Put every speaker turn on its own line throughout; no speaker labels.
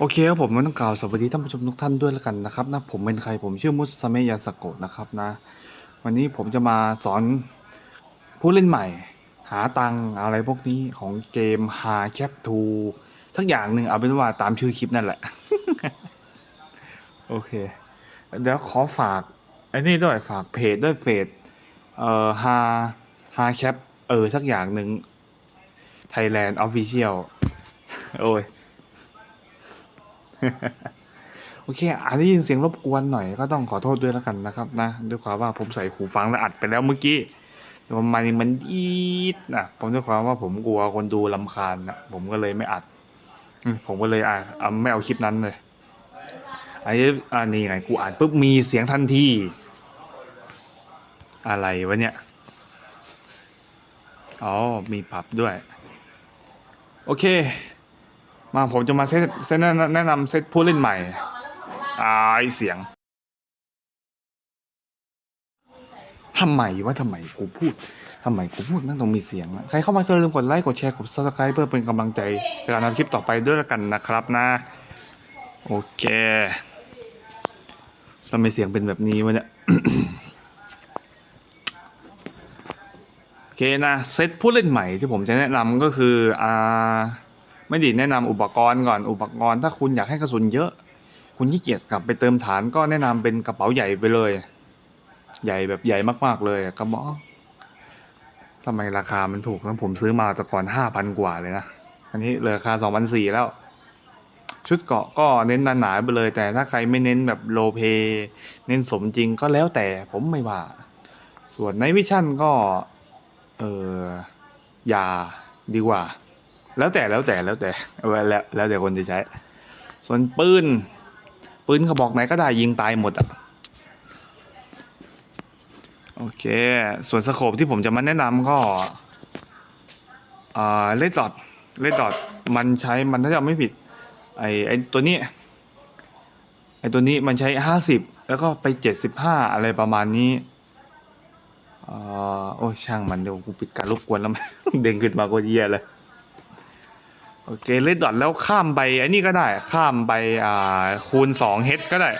โอเคครับผมก็ต้องกล่าวสวัสดีท่านผู้ชมทุกท่านด้วยแล้วกันนะครับนะผมเป็นใครผมชื่อมุสเมยาสโกะนะครับนะ วันนี้ผมจะมาสอนผู้เล่นใหม่ หาตังอะไรพวกนี้ของเกม h a c a p 2ทักอย่างหนึ่งเอาเป็นว่าตามชื่อคลิปนั่นแหละ โอเค เดี๋ยวขอฝากไอ้นี่ด้วยฝากเพจด้วยเฟซเอ่อ h a h a c a p เออสักอย่างหนึ่ง Thailand Official โอ้ย โอเคอาจจะยินเสียงรบกวนหน่อยก็ต้องขอโทษด้วยแล้วกันนะครับนะด้วยความว่าผมใส่หูฟังแล้วอัดไปแล้วเมื่อกี้แต่ว่ามันมันอีดนะผมด้วยความว่าผมกลัวคนดูลำคาญนะผมก็เลยไม่อัดผมก็เลยอะเอาไม่เอาคลิปนั้นเลยไอ้อันนี้ไงกูอ่านปุ๊บมีเสียงทันทีอะไรวะเนี่ยอ๋อมีปรับด้วย โอเค มาผมจะมาเซตเซตแนะนำเซตผู้เล่นใหม่อ่าไอเสียงทำไมว่าทำไมกูพูดทำไมกูพูดนั่นต้องมีเสียงอะใครเข้ามาก็อย่าลืมกดไลค์กดแชร์กดซับสไครป์เพื่อเป็นกำลังใจในการทำคลิปต่อไปด้วยกันนะครับนะ โอเคทำไมเสียงเป็นแบบนี้วะเนี่ยโอเคนะเซตผู้เล่นใหม่ที่ผมจะแนะนำก็คืออ่า ไม่ดีแนะนำอุปกรณ์ก่อนอุปกรณ์ถ้าคุณอยากให้กระสุนเยอะ คุณขี้เกียจกลับไปเติมฐานก็แนะนำเป็นกระเป๋าใหญ่ไปเลย ใหญ่แบบใหญ่มากๆเลยกระบอกทำไมราคามันถูกนะผมซื้อมาแต่ก่อนห้าพันกว่าเลยนะอันนี้เหลือราคาสองพันสี่แล้ว ชุดเกาะก็เน้นหนาๆไปเลย แต่ถ้าใครไม่เน้นแบบโลเพ เน้นสมจริงก็แล้วแต่ผมไม่ว่า ส่วนในวิชั่นก็ เอออย่าดีกว่า แล้วแต่แล้วแต่แล้วแต่เอาไว้แล้วแล้วแต่คนจะใช้ ส่วนปืนปืนกระบอกไหนก็ได้ยิงตายหมดอะโอเค ส่วนสโคปที่ผมจะมาแนะนำก็อ่าเลดดอทเลดดอทมันใช้มันถ้าจำไม่ผิด ไอไอตัวนี้ ไอตัวนี้มันใช้ห้าสิบแล้วก็ไปเจ็ดสิบห้าอะไรประมาณนี้อ่าโอ้ช่างมันเดี๋ยวกูปิดการรบกวนแล้วมันเด้งขึ้นมาก็เยี่ยเลย โอเคเลดดอทแล้วข้ามไปไอันนี้ก็ได้ ข้ามไปอ่าคูณสองเฮดก็ได้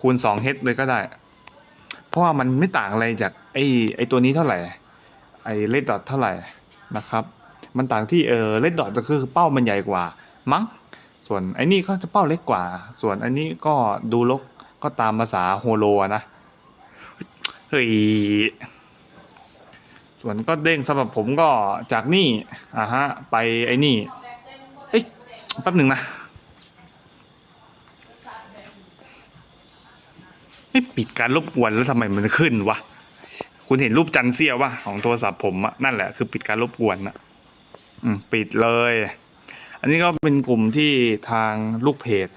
คูณสองเฮดเลยก็ได้ เพราะว่ามันไม่ต่างอะไรจากไอ้ไอ้ตัวนี้เท่าไหร่ ไอ้เลดดอทเท่าไหร่นะครับ มันต่างที่เออเลดดอทก็คือเป้ามันใหญ่กว่า มั้ง ส่วนไอ้นี่ก็จะเป้าเล็กกว่า ส่วนอันนี้ก็ดูลกก็ตามภาษาโฮโลนะเฮ้ยส่วนก็เด้งสำหรับผมก็จากนี่อ่าฮะ ไปไอ้นี่ แป๊บหนึ่งนะ ไม่ปิดการรบกวนแล้วทำไมมันขึ้นวะ คุณเห็นรูปจันเสียววะของโทรศัพท์ผมอะนั่นแหละคือปิดการรบกวนอะอืมปิดเลย อันนี้ก็เป็นกลุ่มที่ทางลูกเพจ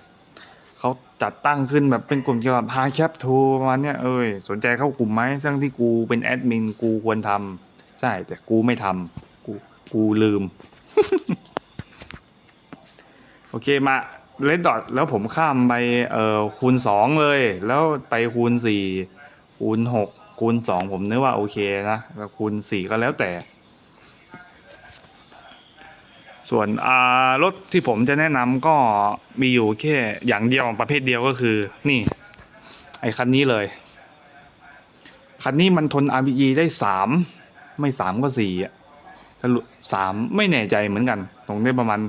เขาจัดตั้งขึ้นแบบเป็นกลุ่มเกี่ยวกับฮาแคปทูประมาณเนี้ยเอ้ยสนใจเข้ากลุ่มไหมทั้งที่กูเป็นแอดมินกูควรทำใช่แต่กูไม่ทำกูกูลืม โอเคมาเลดดอทแล้วผมข้ามไปเอ่อคูณสองเลย แล้วไปคูณสี่คูณหกคูณสองผมนึกว่าโอเคนะแล้วคูณสี่ก็แล้วแต่ ส่วนอ่ารถที่ผมจะแนะนำก็มีอยู่แค่อย่างเดียวประเภทเดียวก็คือ นี่ ไอ้คันนี้เลย คันนี้มันทน RPE ได้สามไม่สามก็สี่อะทะสามไม่แน่ใจเหมือนกันตรงได้ประมาณ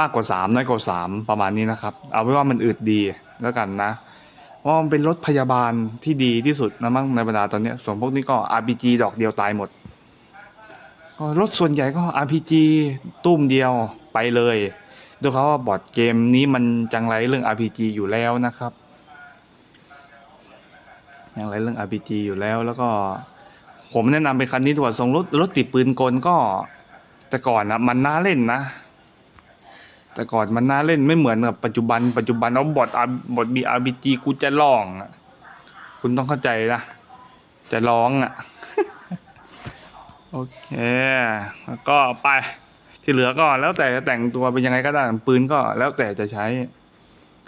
มากกว่าสามน้อยกว่าสามประมาณนี้นะครับ เอาไว้ว่ามันอึดดีแล้วกันนะเพราะมันเป็นรถพยาบาลที่ดีที่สุดนะมั้งในบรรดาตอนนี้ส่วนพวกนี้ก็ RPG ดอกเดียวตายหมดรถส่วนใหญ่ก็ RPG ตุ้มเดียวไปเลยด้วยเขาว่าบอร์ดเกมนี้มันจังไรเรื่อง RPG อยู่แล้วนะครับจังไรเรื่อง RPG อยู่แล้วแล้วก็ ผมแนะนำเป็นคันนี้ดีกว่าทรงรถรถติดปืนกลก็ แต่ก่อนนะมันน่าเล่นนะ แต่ก่อนมันน่าเล่นไม่เหมือนกับปัจจุบันปัจจุบันเอาบอร์ดบีอร์บี RPG กูจะร้องอะคุณต้องเข้าใจนะจะร้องอะโอเคแล้วก็ไปที่เหลือก็แล้วแต่จะแต่งตัวเป็นยังไงก็ได้ปืนก็แล้วแต่จะใช้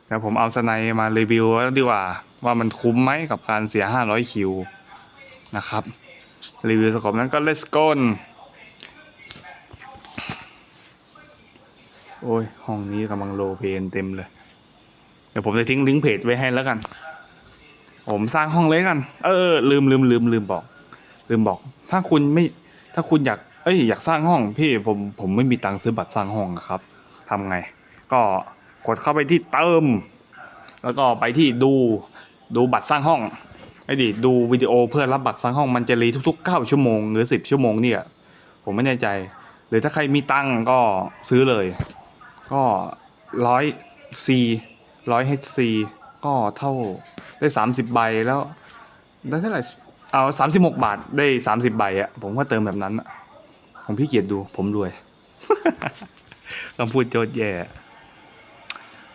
แต่ผมเอาสไนด์มารีวิวดีกว่า ว่ามันคุ้มไหมกับการเสีย 500 คิวนะครับ รีวิวสกอบนั้นก็ let's go โโอ้ย ห้องนี้กำลังโลเพนเต็มเลย เดี๋ยวผมจะทิ้งลิงก์เพจไว้ให้แล้วกัน ผมสร้างห้องเลยกัน เออลืมลืมลืมลืมบอก ลืมบอก ถ้าคุณไม่ ถ้าคุณอยาก เอ้ย อยากสร้างห้อง พี่ผมผมไม่มีตังค์ซื้อบัตรสร้างห้องครับทำไง ก็กดเข้าไปที่เติม แล้วก็ไปที่ดู ดูบัตรสร้างห้อง ไอ้ดิ ดูวิดีโอเพื่อรับบัตรสร้างห้องมันจะรีทุกๆเก้าชั่วโมงหรือสิบชั่วโมงเนี่ย ผมไม่แน่ใจ หรือถ้าใครมีตังค์ก็ซื้อเลย ก็ร้อยซีร้อยเฮซีก็เท่าได้สามสิบใบแล้วได้เท่าไหร่เอาสามสิบหกบาทได้สามสิบใบอะผมก็เติมแบบนั้นอะผมพี่เกียรติดูผมรวยคำพูดโจดแย่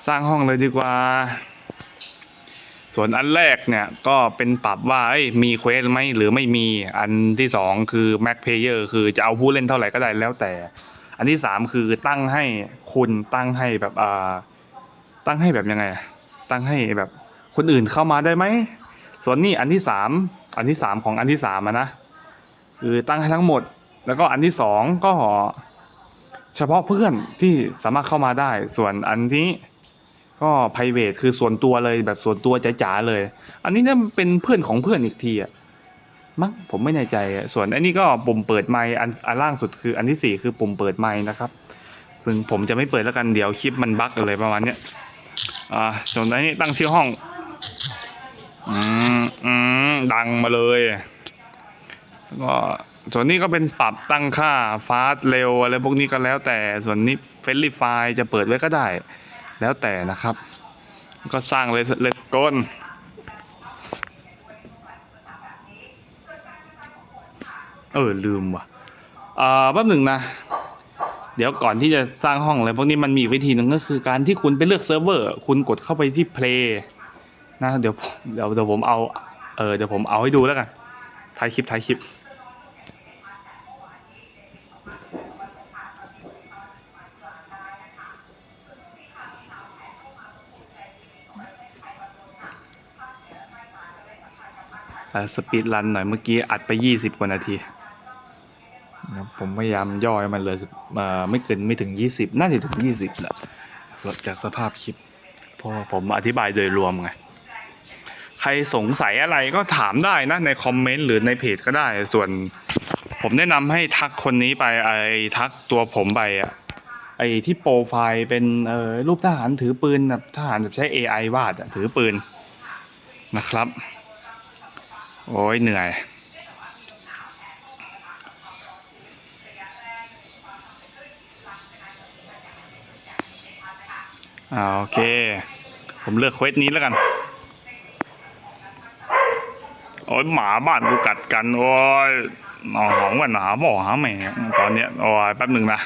สร้างห้องเลยดีกว่า ส่วนอันแรกเนี่ยก็เป็นปรับว่าเอ้มีเควสไหมหรือไม่มีอันที่สองคือ Mac Player คือจะเอาผู้เล่นเท่าไหร่ก็ได้แล้วแต่ อันที่สามคือตั้งให้คุณตั้งให้แบบอ่าตั้งให้แบบยังไง ตั้งให้แบบคนอื่นเข้ามาได้ไหม ส่วนนี้อันที่สามอันที่สามของอันที่สามนะคือตั้งให้ทั้งหมด แล้วก็อันที่สองก็เฉพาะเพื่อนที่สามารถเข้ามาได้ ส่วนอันนี้ก็ private คือส่วนตัวเลยแบบส่วนตัวจ๋าๆเลย อันนี้เนี่ยเป็นเพื่อนของเพื่อนอีกทีอะ มั้งผมไม่แน่ใจ ส่วนอันนี้ก็ปุ่มเปิดไมค์อันอันล่างสุดคืออันที่สี่คือปุ่มเปิดไมค์นะครับ ซึ่งผมจะไม่เปิดแล้วกันเดี๋ยวคลิปมันบั๊กอะไรประมาณเนี้ยอ่าส่วนอันนี้ตั้งชื่อห้องอืมอืมดังมาเลยแล้วก็ส่วนนี้ก็เป็นปรับตั้งค่าฟาสเร็วอะไรพวกนี้ก็แล้วแต่ส่วนนี้เฟรนลี่ไฟจะเปิดไว้ก็ได้ แล้วแต่นะครับ ก็สร้างเลยเลสโกน เออลืมว่ะอ่าแป๊บหนึ่งนะ เดี๋ยวก่อนที่จะสร้างห้องอะไรพวกนี้มันมีวิธีหนึ่งก็คือการที่คุณไปเลือกเซิร์ฟเวอร์ คุณกดเข้าไปที่ play นะเดี๋ยวเดี๋ยวเดี๋ยวผมเอาเออเดี๋ยวผมเอาให้ดูแล้วกันท้ายคลิปท้ายคลิปสปีดรันหน่อยเมื่อกี้อัดไปยี่สิบกว่านาที นะผมพยายามย่อให้มันเลยไม่เกินไม่ถึงยี่สิบน่าจะถึงยี่สิบแหละจากสภาพคลิปเพราะผมอธิบายโดยรวมไง ใครสงสัยอะไรก็ถามได้นะ ในคอมเมนต์หรือในเพจก็ได้ส่วน ผมแนะนำให้ทักคนนี้ไปไอ้ทักตัวผมไปอะไอ้ที่โปรไฟล์เป็นเอ่อรูปทหารถือปืนแบบทหารแบบใช้ AI วาดอะถือปืนนะครับ โอ้ยเหนื่อย อ่าโอเค ผมเลือกเควสนี้แล้วกัน โอ้ยหมาบ้านกูกัดกันโอ้ยหนอหอมกันหนาบ่หาแม่ตอนเนี้ยโอ้ยแป๊บหนึ่งนะ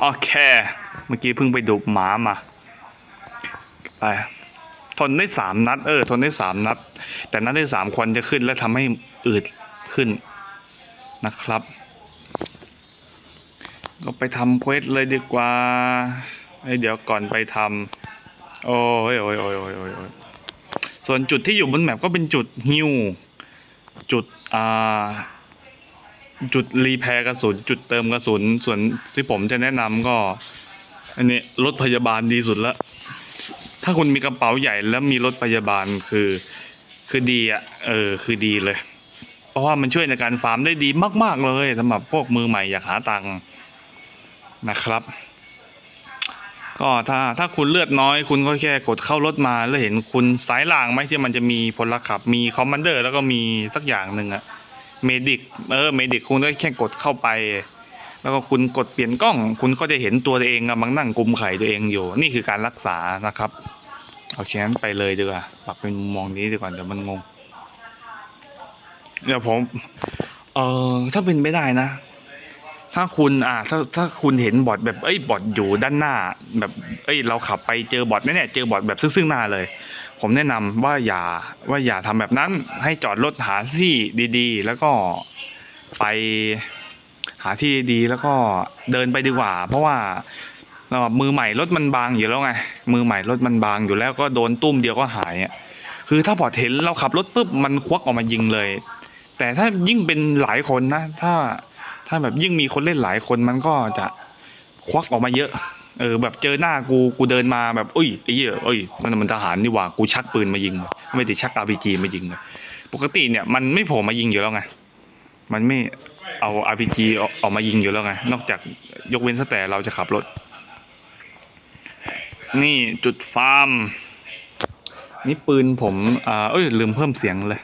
โอเค เมื่อกี้เพิ่งไปดูหมามา ไป ทนได้สามนัด เออ ทนได้สามนัด แต่นัดที่สามควรจะขึ้นและทำให้อืดขึ้นนะครับ ก็ไปทำเควสเลยดีกว่าเอ้เดี๋ยวก่อนไปทำโอ้ยโอ้ยโอ้ยโอ้ยโอ้ยโอ้ยส่วนจุดที่อยู่บนแมปก็เป็นจุดฮิวจุดอ่าจุดรีแพร์กระสุน จุดเติมกระสุน ส่วนที่ผมจะแนะนำก็ อันนี้รถพยาบาลดีสุดละ ถ้าคุณมีกระเป๋าใหญ่แล้วมีรถพยาบาลคือ คือดีอะเออคือดีเลย เพราะว่ามันช่วยในการฟาร์มได้ดีมาก ๆ เลยสำหรับพวกมือใหม่อยากหาตังค์นะครับ ก็ถ้าถ้าคุณเลือดน้อย คุณก็แค่กดเข้ารถมาแล้วเห็นคุณสายล่างไหมที่มันจะมีพลขับ มีคอมมานเดอร์ แล้วก็มีสักอย่างหนึ่งอะเมดิกเออเมดิกคุณก็แค่กดเข้าไป แล้วก็คุณกดเปลี่ยนกล้อง คุณก็จะเห็นตัวเองกำลังนั่งกุมไข่ตัวเองอยู่ นี่คือการรักษานะครับโอเคงั้นไปเลยดีกว่าปรับเป็นมุมมองนี้ดีกว่าเดี๋ยวมันงงเดี๋ยวผมเออถ้าเป็นไม่ได้นะ ถ้าคุณอ่าถ้าถ้าคุณเห็นบอทแบบเอ้ยบอทอยู่ด้านหน้า แบบ เอ้ย เราขับไปเจอบอทแน่ๆเจอบอทแบบซึ่งๆหน้าเลย ผมแนะนำว่าอย่าว่าอย่าทำแบบนั้นให้จอดรถหาที่ดี ๆ แล้วก็ไปาที่ดีแล้วก็เดินไปดีกว่า เพราะว่าเออ่อมือใหม่รถมันบางอยู่แล้วไงมือใหม่รถมันบางอยู่แล้วก็โดนตุ้มเดียวก็หายอะคือถ้าบอเห็นเราขับรถปุ๊บมันควักออกมายิงเลย แต่ถ้ายิ่งเป็นหลายคนนะ ถ้าถ้าแบบยิ่งมีคนเล่นหลายคนมันก็จะควักออกมาเยอะ เออแบบเจอหน้ากูกูเดินมาแบบอุ้ยไอ้เหี้ยเอ้ยมันมันทหารนี่หว่ากูชักปืนมายิง ไม่ได้ชักอาร์พีจีมายิงปกติเนี่ยมันไม่โผล่มายิงอยู่แล้วไงมันไม่ เอาอาร์พีจีออกมายิงอยู่แล้วไง นอกจากยกเว้นแต่เราจะขับรถ นี่จุดฟาร์ม นี่ปืนผมอ่าเอ้ย ลืมเพิ่มเสียงเลย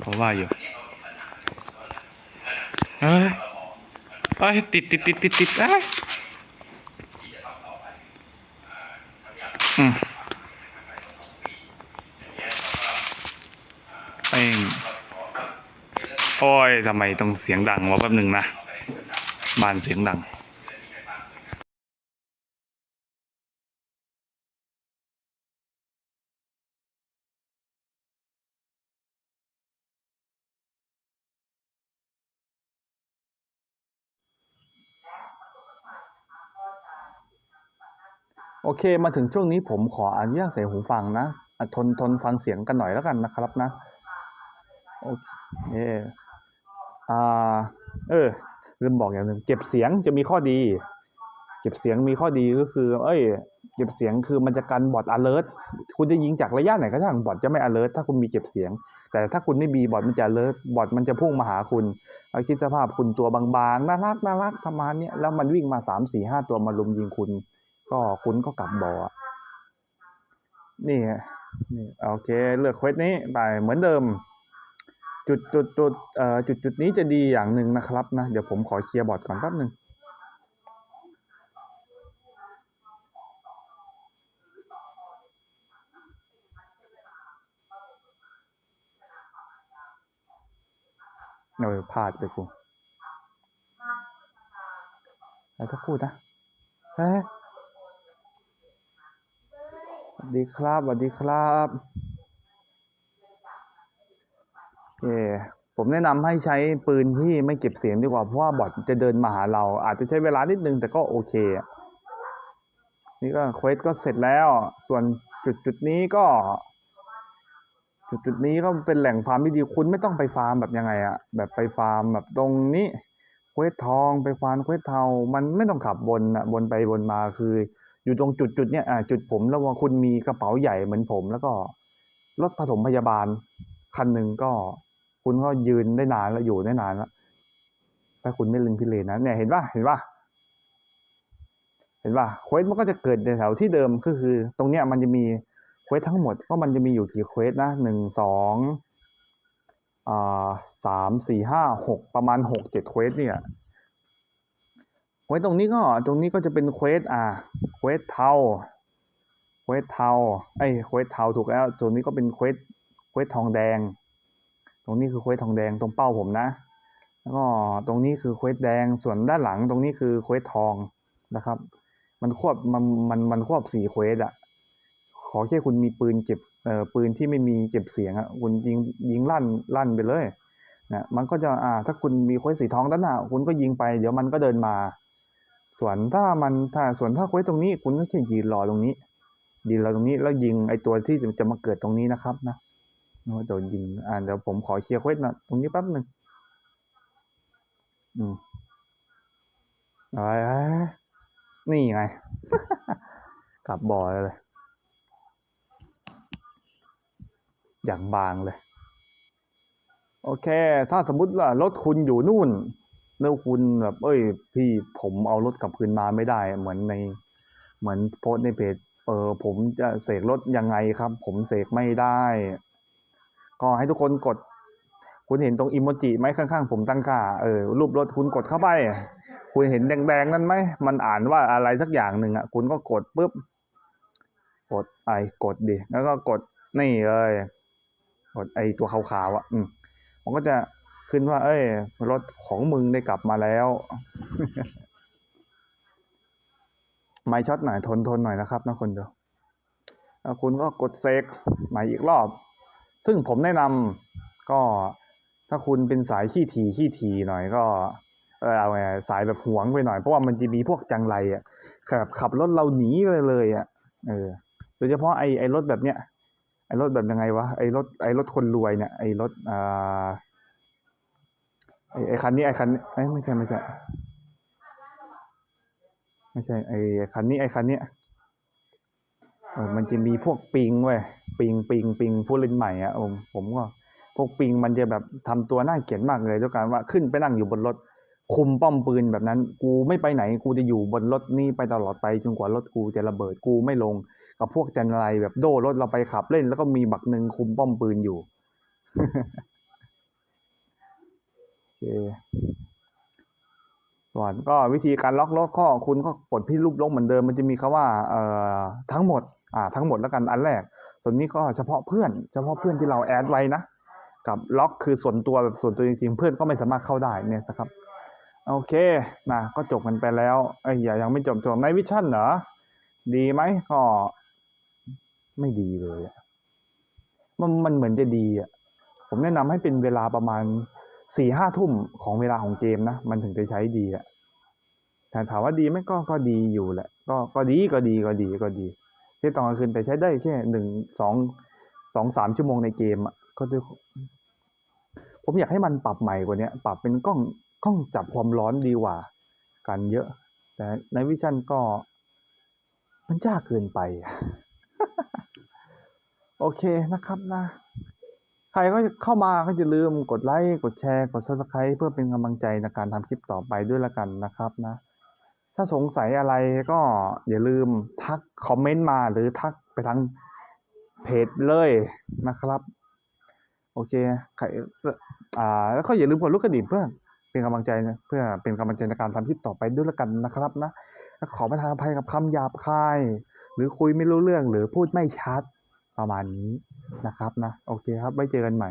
เพราะว่าอยู่ เอ้ยเอ้ยติดติดติดติดติดเอ้ยอืมเป้ง โอ้ยทำไมต้องเสียงดังวะแป๊บหนึ่งนะบ้านเสียงดังโอเค มาถึงช่วงนี้ผมขออนุญาตใส่หูฟังนะอะทนทนฟังเสียงกันหน่อยแล้วกันนะครับนะ โอเค อ่า เออลืมบอกอย่างหนึ่งเก็บเสียงจะมีข้อดี เก็บเสียงมีข้อดีก็คือ เอ้ย เก็บเสียงคือมันจะกันบอท alert คุณจะยิงจากระยะไหนก็ช่างบอทจะไม่ alert ถ้าคุณมีเก็บเสียง แต่ถ้าคุณไม่มีบอทมันจะ alert บอทมันจะพุ่งมาหาคุณเอาคิดสภาพคุณตัวบางๆน่ารักน่ารักประมาณนี้แล้วมันวิ่งมาสามสี่ห้าตัวมาลุมยิงคุณ ก็คุณก็กลับบ่อนี่นี่โอเค เลือกเควสนี้ไปเหมือนเดิม จุดจุดจุดเอ่อจุดจุดนี้จะดีอย่างหนึ่งนะครับนะ เดี๋ยวผมขอเคลียร์บอร์ดก่อนแป๊บหนึ่งเออพลาดไปกูแล้วก็พูดนะเฮ้ยสวัสดีครับสวัสดีครับ เคผมแนะนำให้ใช้ปืนที่ไม่เก็บเสียงดีกว่าเพราะว่าบอทจะเดินมาหาเรา อาจจะใช้เวลานิดนึงแต่ก็โอเค นี่ก็เควสก็เสร็จแล้ว ส่วนจุดจุดนี้ก็ จุดจุดนี้ก็เป็นแหล่งฟาร์มที่ดีคุณไม่ต้องไปฟาร์มแบบยังไงอะแบบไปฟาร์มแบบตรงนี้เควสทองไปฟาร์มเควสเทา มันไม่ต้องขับบนอะบนไปบนมาคือ อยู่ตรงจุดจุดเนี้ยอ่าจุดผมแล้วว่าคุณมีกระเป๋าใหญ่เหมือนผม แล้วก็รถผสมพยาบาลคันหนึ่งก็ คุณก็ยืนได้นานแล้วอยู่ได้นานแล้วถ้าคุณไม่ลืมพิเรนนะเนี่ยเห็นป่ะเห็นป่ะเห็นป่ะเควสมันก็จะเกิดในแถวที่เดิมก็คือ ตรงเนี้ยมันจะมีเควสทั้งหมดก็มันจะมีอยู่กี่เควสนะหนึ่งสองอ่าสามสี่ห้าหกประมาณหกเจ็ดเควสเนี่ยเควสตรงนี้ก็ตรงนี้ก็จะเป็นเควสอ่าเควสเทาเควสเทาไอ้เควสเทาถูกแล้วตรงนี้ก็เป็นเควสเควสทองแดง รงนี้คือเควสทองแดงตรงเป้าผมนะ แล้วก็ตรงนี้คือเควสแดงส่วนด้านหลังตรงนี้คือเควสทองนะครับ มันควบมันมันมันควบสี่เควสอะขอแค่คุณมีปืนเก็บเอ่อปืนที่ไม่มีเก็บเสียงอะคุณยิงยิงลั่นลั่นไปเลยนะมันก็จะอ่า ถ้าคุณมีเควสสีทองด้านหน้าคุณก็ยิงไปเดี๋ยวมันก็เดินมา ส่วนถ้ามันถ้าส่วนถ้าเควสตรงนี้คุณก็แค่ยืนรอตรงนี้ยืนรอตรงนี้แล้วยิงไอตัวที่จะมาเกิดตรงนี้นะครับนะ โอ้โดนยิง อ่าเดี๋ยวผมขอเคลียร์เควสนะตรงนี้แป๊บหนึ่งอืมอะไรนี่ไง กลับบ่อเลย อย่างบางเลย โอเค ถ้าสมมุติว่ารถคุณอยู่นู่น แล้วคุณแบบ เอ้ย พี่ผมเอารถกลับคืนมาไม่ได้ เหมือนใน เหมือนโพสในเพจ เออ ผมจะเสกรถยังไงครับ ผมเสกไม่ได้ ก็ให้ทุกคนกด คุณเห็นตรงอิโมจิไหมข้างๆ ผมตั้งค่าเออรูปรถคุณกดเข้าไป คุณเห็นแดงๆนั่นไหมมันอ่านว่าอะไรสักอย่างหนึ่งอะ คุณก็กดปุ๊บกดไอกดดิแล้วก็กดนี่เลยกดไอตัวขาวๆอะ อืมมันก็จะขึ้นว่า เอ้ย รถของมึงได้กลับมาแล้ว ไม่ช็อตหน่อยทนทนหน่อยนะครับนะคนเดียวแล้วคุณก็กดเซกใหม่อีกรอบ ซึ่งผมแนะนำก็ถ้าคุณเป็นสายขี้ถี่ขี้ถี่หน่อยก็เออเอาไงสายแบบหวงไปหน่อยเพราะว่ามันจะมีพวกจังไรอะแบบขับรถเราหนีไปเลยอะเออโดยเฉพาะไอ้ไอ้รถแบบเนี้ยไอ้รถแบบยังไงวะไอ้รถไอ้รถคนรวยเนี่ยไอ้รถอ่าไอ้ไอ้คันนี้ไอ้คันนี้เอ้ไม่ใช่ไม่ใช่ ไม่ใช่ไอ้คันนี้ไอ้คันเนี้ย เออมันจะมีพวกปิงเว้ยปิงปิงปิงผู้เล่นใหม่อะผมผมก็พวกปิงมันจะแบบทำตัวน่าเกลียดมากเลยด้วยการว่าขึ้นไปนั่งอยู่บนรถ คุมป้อมปืนแบบนั้น กูไม่ไปไหนกูจะอยู่บนรถนี่ไปตลอดไปจนกว่ารถกูจะระเบิดกูไม่ลง กับพวกจันไรแบบโดรถเราไปขับเล่น แล้วก็มีบักหนึ่งคุมป้อมปืนอยู่โอเคส่วนก็วิธีการล็อกรถก็คุณก็กดที่รูปลงเหมือนเดิมมันจะมีคำว่า เอ่อทั้งหมด อ่าทั้งหมดแล้วกันอันแรก ส่วนนี้ก็เฉพาะเพื่อน เฉพาะเพื่อนที่เราแอดไว้นะกับล็อกคือส่วนตัวแบบส่วนตัวจริงๆ เพื่อนก็ไม่สามารถเข้าได้เนี่ยนะครับโอเคนะก็จบกันไปแล้วเอ้ยอย่ายังไม่จบจบในวิชั่นเหรอดีไหมก็ไม่ดีเลยอะมันมันเหมือนจะดีอะผมแนะนำให้เป็นเวลาประมาณสี่ห้าทุ่มของเวลาของเกมนะ มันถึงจะใช้ดีอะแต่ถามว่าดีไหมก็ก็ดีอยู่แหละ ก็ก็ดีก็ดีก็ดีก็ดี ที่ตอนกลางคืนแต่ใช้ได้แค่หนึ่งสองสองสามชั่วโมงในเกมอะก็ด้ผมอยากให้มันปรับใหม่กว่านี้ปรับเป็นกล้องกล้องจับความร้อนดีกว่า กันเยอะ แต่ในวิชั่นก็ มันยากเกินไป โอเคนะครับนะ ใครก็เข้ามาก็อย่าลืมกดไลค์ กดแชร์ กด subscribe เพื่อเป็นกำลังใจในการทำคลิปต่อไปด้วยละกันนะครับนะ ถ้าสงสัยอะไรก็อย่าลืมทักคอมเมนต์มาหรือทักไปทางเพจเลยนะครับ โอเคใครอ่าแล้วก็อย่าลืมกดลูกกระดิ่งเพื่อเป็นกำลังใจนะเพื่อเป็นกำลังใจในการทำคลิปต่อไปด้วยละกันนะครับนะและขอประทานอภัยกับคำหยาบคาย หรือคุยไม่รู้เรื่องหรือพูดไม่ชัดประมาณนี้นะครับนะ โอเคครับไว้เจอกันใหม่